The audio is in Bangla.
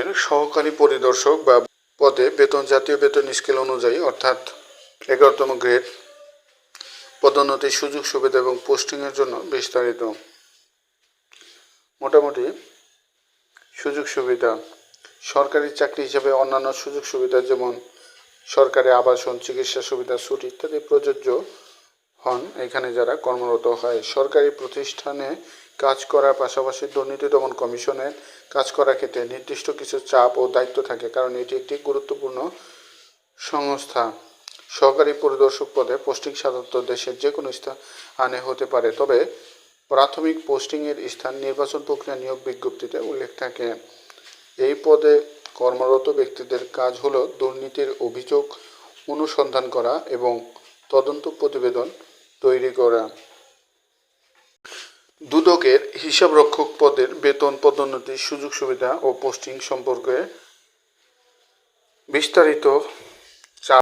এর সহকারী পরিদর্শক বা পদে বেতন জাতীয় বেতন স্কেল অনুযায়ী, অর্থাৎ এগারোতম গ্রেড পদোন্নতির সুযোগ সুবিধা এবং পোস্টিংয়ের জন্য বিস্তারিত। মোটামুটি সুযোগ সুবিধা। সরকারি চাকরি হিসেবে অন্যান্য সুযোগ সুবিধা যেমন সরকারি আবাসন, চিকিৎসা সুবিধা, ছুটি ইত্যাদি প্রযোজ্য হন এখানে যারা কর্মরত হয়। সরকারি প্রতিষ্ঠানে কাজ করার পাশাপাশি দুর্নীতি দমন কমিশনের কাজ করার ক্ষেত্রে নির্দিষ্ট কিছু চাপ ও দায়িত্ব থাকে, কারণ এটি একটি গুরুত্বপূর্ণ সংস্থা। সহকারী পরিদর্শক পদে পোস্টিং সাধারণত দেশের যে কোনো স্থানে হতে পারে, তবে প্রাথমিক পোস্টিংয়ের স্থান নির্বাচন প্রক্রিয়া নিয়োগ বিজ্ঞপ্তিতে উল্লেখ থাকে। এই পদে কর্মরত ব্যক্তিদের কাজ হলো দুর্নীতির অভিযোগ অনুসন্ধান করা এবং তদন্ত প্রতিবেদন তৈরি করা। দুদকের হিসাবরক্ষক পদের বেতন পদোন্নতির সুযোগ সুবিধা ও পোস্টিং সম্পর্কে বিস্তারিত